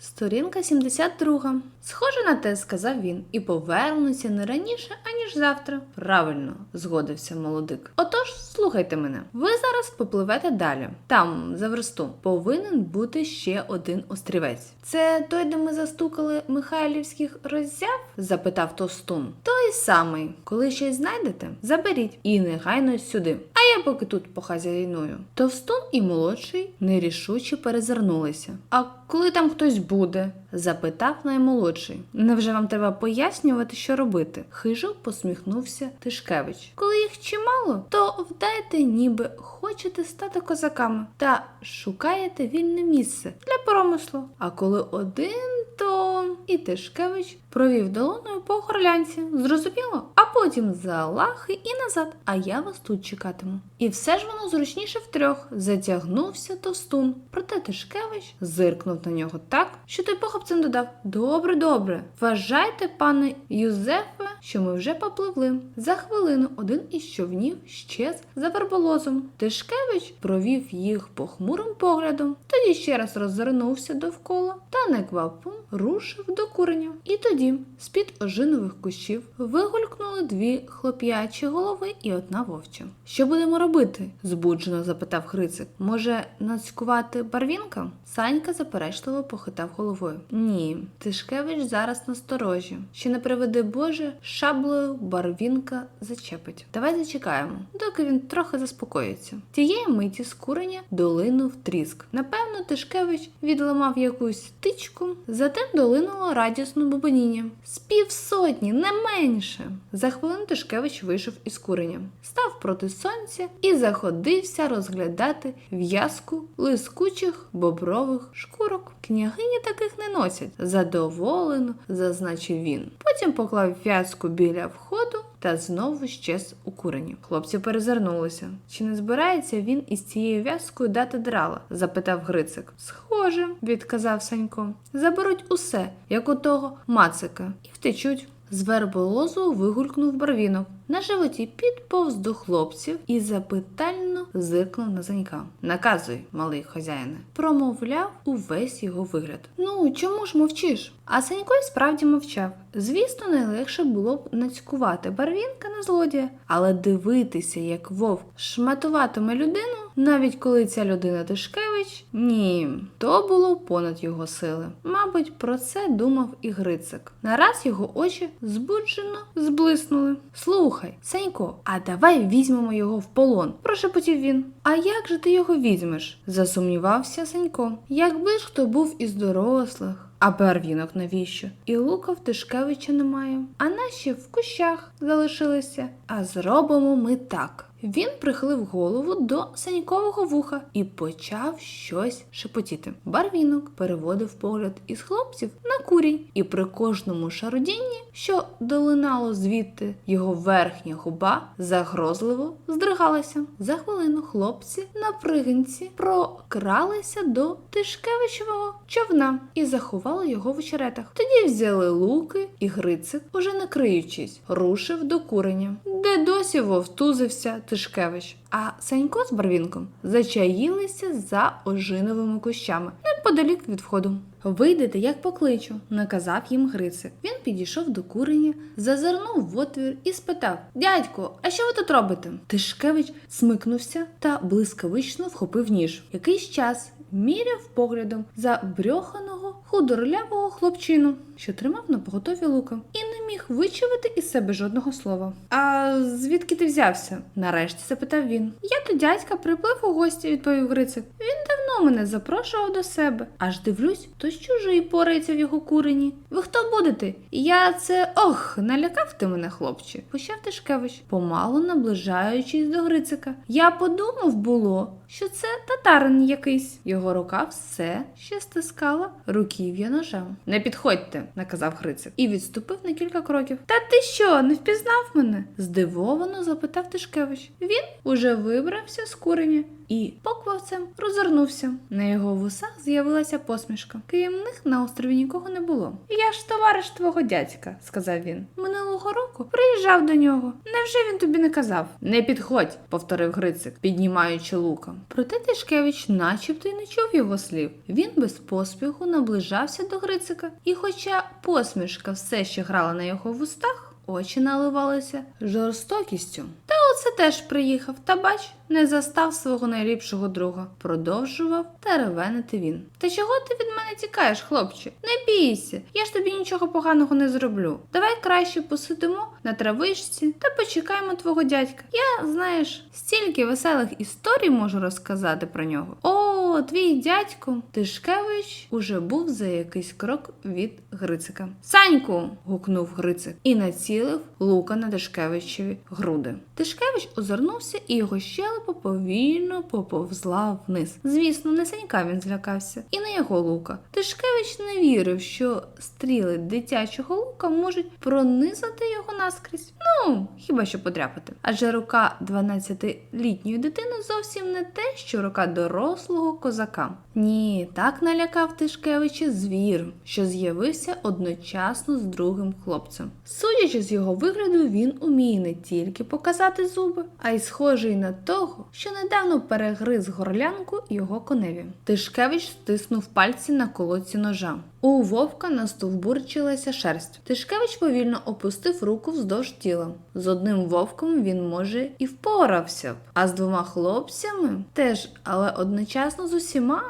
Сторінка 72. Схоже на те, сказав він, і повернуться не раніше, аніж завтра. Правильно, згодився молодик. Отож, слухайте мене. Ви зараз попливете далі. Там, за версту, повинен бути ще один острівець. Це той, де ми застукали Михайлівських роззяв? запитав Товстун. Той самий. Коли щось знайдете, заберіть і негайно сюди. Я поки тут похазяйную. Товстун і молодший нерішуче перезирнулися. А коли там хтось буде? запитав наймолодший. Невже вам треба пояснювати, що робити? Хижо посміхнувся Тишкевич. Коли їх чимало, то вдайте, ніби хочете стати козаками та шукаєте вільне місце для промислу. А коли один, то і Тишкевич провів долоною по горлянці. Зрозуміло? Потім за лахи і назад. А я вас тут чекатиму. І все ж воно зручніше втрьох. Затягнувся товстун. Проте Тишкевич зиркнув на нього так, що той похопцем додав: Добре, добре. Вважайте, пане Юзефе, що ми вже попливли. За хвилину один із човнів щез за верболозом. Тишкевич провів їх похмурим поглядом, тоді ще раз роззирнувся довкола та неквапом рушив до куреня. І тоді з-під ожинових кущів вигулькнули дві хлоп'ячі голови і одна вовча. Що будемо робити? збуджено запитав Грицик. Може, нацькувати барвінка? Санька заперечливо похитав головою. Ні, Тишкевич зараз насторожі. Ще не приведи Боже, шаблею барвінка зачепить. Давай зачекаємо, доки він трохи заспокоїться. Тієї миті з куреня долинув тріск. Напевно, Тишкевич відламав якусь тичку, затим долинуло радісне бубоніння. З півсотні, не менше. За хвилину Тишкевич вийшов із куреня, став проти сонця і заходився розглядати в'язку лискучих бобрових шкурок. Княгині таких не носять, задоволено, зазначив він. Потім поклав в'язку біля входу та знову щез у курені. Хлопці перезирнулися. Чи не збирається він із цією в'язкою дати драла? запитав Грицик. Схоже, відказав Санько. Заберуть усе, як у того мацика, і втечуть. З верболозу вигулькнув барвінок. На животі підповз до хлопців і запитально зиркнув на Занька. Наказуй, малий хазяїне, промовляв увесь його вигляд. Ну, чому ж мовчиш? А Санько й справді мовчав. Звісно, найлегше було б нацькувати барвінка на злодія, але дивитися, як вовк шматуватиме людину, навіть коли ця людина Тишкевич, ні, то було понад його сили. Мабуть, про це думав і Грицик. Нараз його очі збуджено зблиснули. Слухай, Санько, а давай візьмемо його в полон, прошепотів він. А як же ти його візьмеш? засумнівався Санько. Якби ж хто був із дорослих. А барвінок навіщо? І лука в Тишкевича немає. А наші в кущах залишилися. А зробимо ми так. Він прихилив голову до санькового вуха і почав щось шепотіти. Барвінок переводив погляд із хлопців на курінь, і при кожному шародінні, що долинало звідти, його верхня губа загрозливо здригалася. За хвилину хлопці на пригинці прокралися до Тишкевичевого човна і заховали його в очеретах. Тоді взяли луки, і Грицик, уже не криючись, рушив до куреня, досі вовтузився Тишкевич. А Санько з Барвінком зачаїлися за ожиновими кущами неподалік від входу. Вийдете, як покличу, наказав їм Грицик. Він підійшов до куреня, зазирнув в отвір і спитав: Дядько, а що ви тут робите? Тишкевич смикнувся та блискавично вхопив ніж. Якийсь час міряв поглядом за брьоханого худорлявого хлопчину, що тримав на поготові лука, і не міг вичавити із себе жодного слова. А звідки ти взявся? нарешті запитав він. Я до дядька приплив у гості, відповів Грицик. Він давно мене запрошував до себе. Аж дивлюсь, то чужий порається в його курені. Ви хто будете? Я це ох, налякав ти мене, хлопче, почав Тишкевич, помалу наближаючись до Грицика. Я подумав було, що це татарин якийсь. Його рука все ще стискала руків'я ножа. Не підходьте, наказав Грицик, і відступив на кілька кроків. Та ти що, не впізнав мене? здивовано запитав Тишкевич. Він уже вибрався з куреня і поквавцем розвернувся. На його вусах з'явилася посмішка. Крім них на острові нікого не було. Я ж товариш твого дядька, сказав він. Минулого року приїжджав до нього. Невже він тобі не казав? Не підходь, повторив Грицик, піднімаючи лука. Проте Тишкевич начебто й не чув його слів. Він без поспіху наближався до Грицика, і хоча посмішка все ще грала на його вустах, очі наливалися жорстокістю. Та оце теж приїхав, та бач, не застав свого найліпшого друга. Продовжував теревенити він. Та чого ти від мене тікаєш, хлопче? Не бійся, я ж тобі нічого поганого не зроблю. Давай краще посидимо на травичці та почекаємо твого дядька. Я, знаєш, стільки веселих історій можу розказати про нього. О, твій дядько Тишкевич уже був за якийсь крок від Грицика. Саньку. гукнув Грицик і націлив лука на Тишкевичеві груди. Тишкевич озирнувся і його щелепа повільно поповзла вниз. Звісно, не Санька він злякався, і не його лука. Тишкевич не вірив, що стріли дитячого лука можуть пронизати його наскрізь. Ну, хіба що подряпати. Адже рука 12-літньої дитини зовсім не те, що рука дорослого козака. Ні, так налякав Тишкевича звір, що з'явився одночасно з другим хлопцем. Судячи з його вигляду, він уміє не тільки показати зуби, а й схожий на того, що недавно перегриз горлянку його коневі. Тишкевич стиснув пальці на колодці ножа. У вовка настовбурчилася шерсть. Тишкевич повільно опустив руку вздовж тіла. З одним вовком він, може, і впорався, а з двома хлопцями теж, але одночасно з усіма.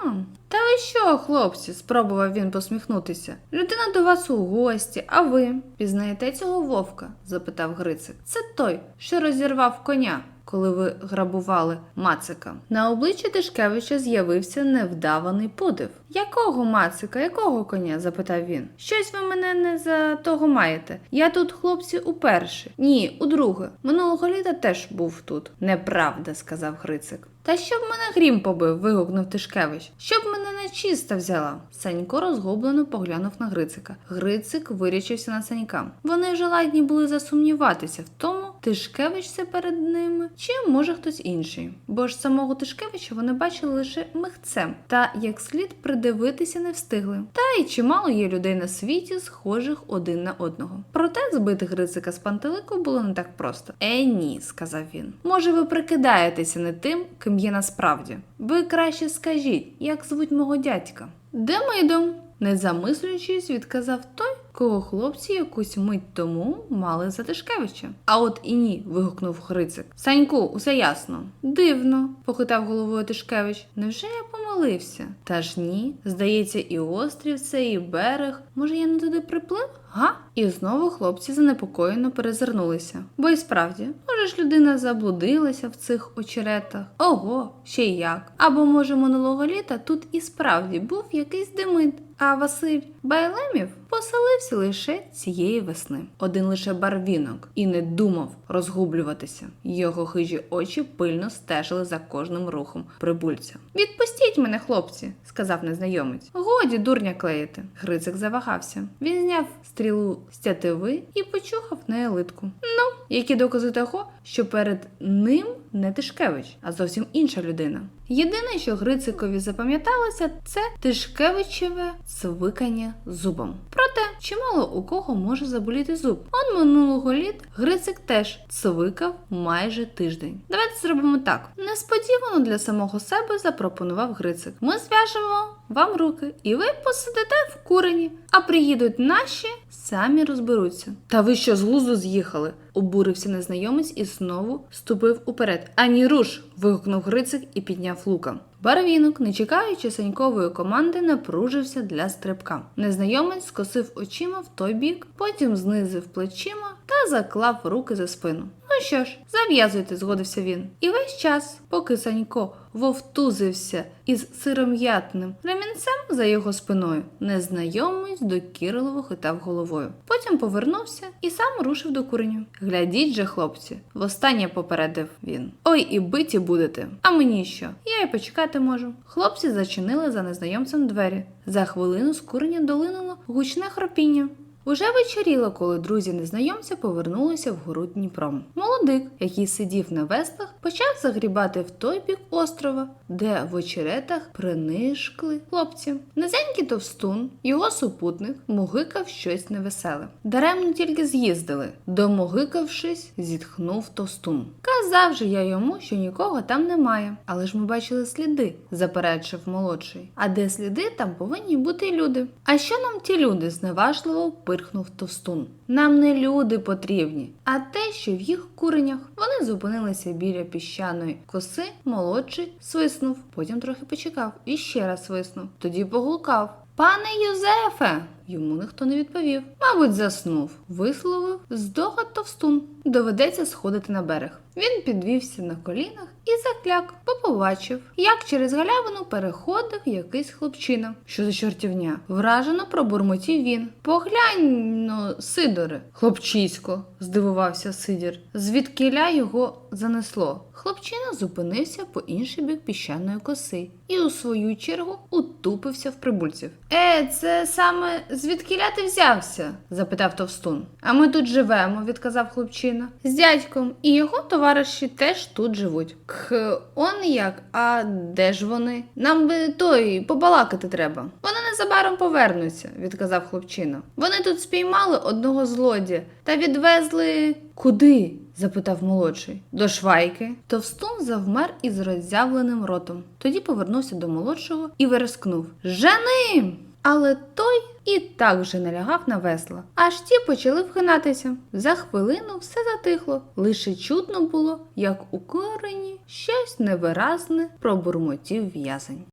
Та ви що, хлопці? спробував він посміхнутися. Людина до вас у гості, а ви пізнаєте цього вовка? запитав Грицик. Це той, що розірвав коня. Коли ви грабували Мацика, на обличчі Тишкевича з'явився невдаваний подив. Якого Мацика, якого коня? запитав він. Щось ви мене не за того маєте. Я тут, хлопці, уперше. Ні, удруге. Минулого літа теж був тут. Неправда, сказав Грицик. Та щоб мене грім побив, вигукнув Тишкевич. Щоб мене нечиста взяла. Санько розгублено поглянув на Грицика. Грицик вирячився на Санька. Вони вже ладні були засумніватися в тому, Тишкевич це перед ними, чи може хтось інший. Бо ж самого Тишкевича вони бачили лише михцем, та як слід придивитися не встигли. Та й чимало є людей на світі, схожих один на одного. Проте збити Грицика з пантелику було не так просто. Е, ні, сказав він. Може, ви прикидаєтеся не тим, ким є насправді. Ви краще скажіть, як звуть мого дядька? Демидом, не замислюючись, відказав той, кого хлопці якусь мить тому мали за Тишкевича. А от і ні, вигукнув Грицик. Саньку, усе ясно. Дивно, похитав головою Тишкевич. Невже я помилився? Та ж ні. Здається, і острів це, і берег. Може, я не туди приплив? Га? І знову хлопці занепокоєно перезирнулися. Бо й справді, може ж людина заблудилася в цих очеретах. Ого, ще й як. Або може минулого літа тут і справді був якийсь демид. А Василь Байлемів поселився лише цієї весни. Один лише барвінок і не думав розгублюватися. Його хижі очі пильно стежили за кожним рухом прибульця. Відпустіть мене, хлопці, сказав незнайомець. Годі дурня клеїти. Грицик завагався. Він зняв стрілу з тятиви і почухав неї литку. Ну, які докази того, що перед ним не Тишкевич, а зовсім інша людина. Єдине, що Грицикові запам'яталося, це Тишкевичеве цвикання зубом. Проте, чимало у кого може заболіти зуб. Он минулого літ Грицик теж цвикав майже тиждень. Давайте зробимо так. Несподівано для самого себе запропонував Грицик. Ми зв'яжемо вам руки, і ви посидите в курені, а приїдуть наші, самі розберуться. Та ви що з глузду з'їхали? Обурився незнайомець і знову ступив уперед. Ані руш. вигукнув Грицик і підняв лука. Барвінок, не чекаючи санькової команди, напружився для стрибка. Незнайомець скосив очима в той бік, потім знизив плечима та заклав руки за спину. Ну що ж, зав'язуйте, згодився він. І весь час, поки Санько вовтузився із сиром'ятним ремінцем за його спиною, незнайомець докірливо хитав головою. Потім повернувся і сам рушив до куреню. Глядіть же, хлопці, востаннє попередив він. Ой, і биті будете. А мені що? Я й почекати можу. Хлопці зачинили за незнайомцем двері. За хвилину з куреня долинуло гучне хропіння. Уже вечоріло, коли друзі незнайомця повернулися вгору Дніпром. Молодик, який сидів на веслах, почав загрібати в той бік острова, де в очеретах принишкли хлопці. Низенький товстун, його супутник, мугикав щось невеселе. Даремно тільки з'їздили. Домогикавшись, зітхнув товстун. Казав же я йому, що нікого там немає. Але ж ми бачили сліди, заперечив молодший. А де сліди, там повинні бути люди. А що нам ті люди? зневажливо пирхнув товстун. Нам не люди потрібні, а те, що в їх куренях. Вони зупинилися біля піщаної коси, молодший свиснув, потім трохи почекав і ще раз свиснув. Тоді погулкав. Пане Юзефе! Йому ніхто не відповів. Мабуть, заснув, висловив здогад товстун. Доведеться сходити на берег. Він підвівся на колінах і закляк, побачив, як через галявину переходив якийсь хлопчина. Що за чортівня? Вражено пробурмотів він. Поглянь, ну, Сидоре, хлопчисько, здивувався Сидір. Звідкиля його занесло. Хлопчина зупинився по інший бік піщаної коси і у свою чергу утупився в прибульців. Е, це саме звідкиля ти взявся? запитав товстун. А ми тут живемо, відказав хлопчина. З дядьком і його товариші теж тут живуть. Кх, он як, а де ж вони? Нам би той побалакати треба. Вони незабаром повернуться, відказав хлопчина. Вони тут спіймали одного злодія та відвезли куди? Запитав молодший. До швайки. Товстун завмер із роззявленим ротом. Тоді повернувся до молодшого і верескнув Жени! Але той і так вже налягав на весла, аж ті почали вхинатися. За хвилину все затихло, лише чутно було, як у корені щось невиразне пробурмотів в'язень.